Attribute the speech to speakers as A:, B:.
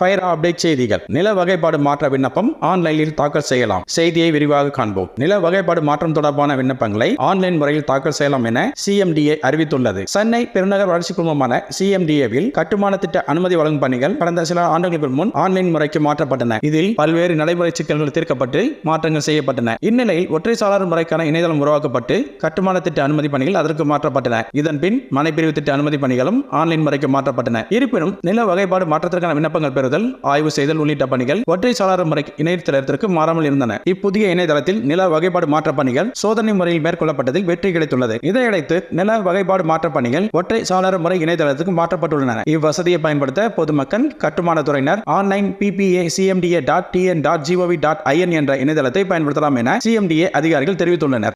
A: Fire update செய்திகள். நில வகைப்பாடு மாற்ற விண்ணப்பம் ஆன்லைனில் தாக்கல் செய்யலாம். செய்தியை விரிவாக காண்போம். நில வகைப்பாடு மாற்றம் தொடர்பான விண்ணப்பங்களை ஆன்லைன் முறையில் தாக்கல் செய்யலாம் என சிஎம்டிஏ அறிவித்துள்ளது. சென்னை பெருநகர் வளர்ச்சி குழுமமான சிஎம்டிஏவில் கட்டுமான திட்ட அனுமதி வழங்கும் பணிகள் கடந்த சில ஆண்டுகளுக்கு முன் ஆன்லைன் முறைக்கு மாற்றப்பட்டன. இதில் பல்வேறு நடைமுறை சிக்கல்கள் தீர்க்கப்பட்டு மாற்றங்கள் செய்யப்பட்டன. இந்நிலையில் ஒற்றை சாளர முறைக்கான இணையதளம் உருவாக்கப்பட்டு கட்டுமான திட்ட அனுமதி பணிகள் அதற்கு மாற்றப்பட்டன. இதன் பின் மனைப்பிரிவு திட்ட அனுமதி பணிகளும் ஆன்லைன் முறைக்கு மாற்றப்பட்டன. இருப்பினும் நில வகைப்பாடு மாற்றத்திற்கான விண்ணப்பங்கள் பெறுதல் ஆய்வு செய்தல் உள்ளிட்ட பணிகள் ஒற்றை சாளர முறை இணையதளத்திற்கு மாறாமல் இருந்தன. இப்புதிய இணையதளத்தில் நில வகைப்பாடு மாற்ற பணிகள் சோதனை முறையில் மேற்கொள்ளப்பட்டதில் வெற்றி கிடைத்துள்ளது. இதையடுத்து நில வகைப்பாடு மாற்ற பணிகள் ஒற்றை சாளர முறை இணையதளத்துக்கு மாற்றப்பட்டுள்ளன. இவ்வசதியை பயன்படுத்த பொதுமக்கள் கட்டுமான துறையினர் online BPA CMDA dot TN dot GOV dot IN என்ற இணையதளத்தை பயன்படுத்தலாம் என சிஎம்டிஏ அதிகாரிகள் தெரிவித்துள்ளனர்.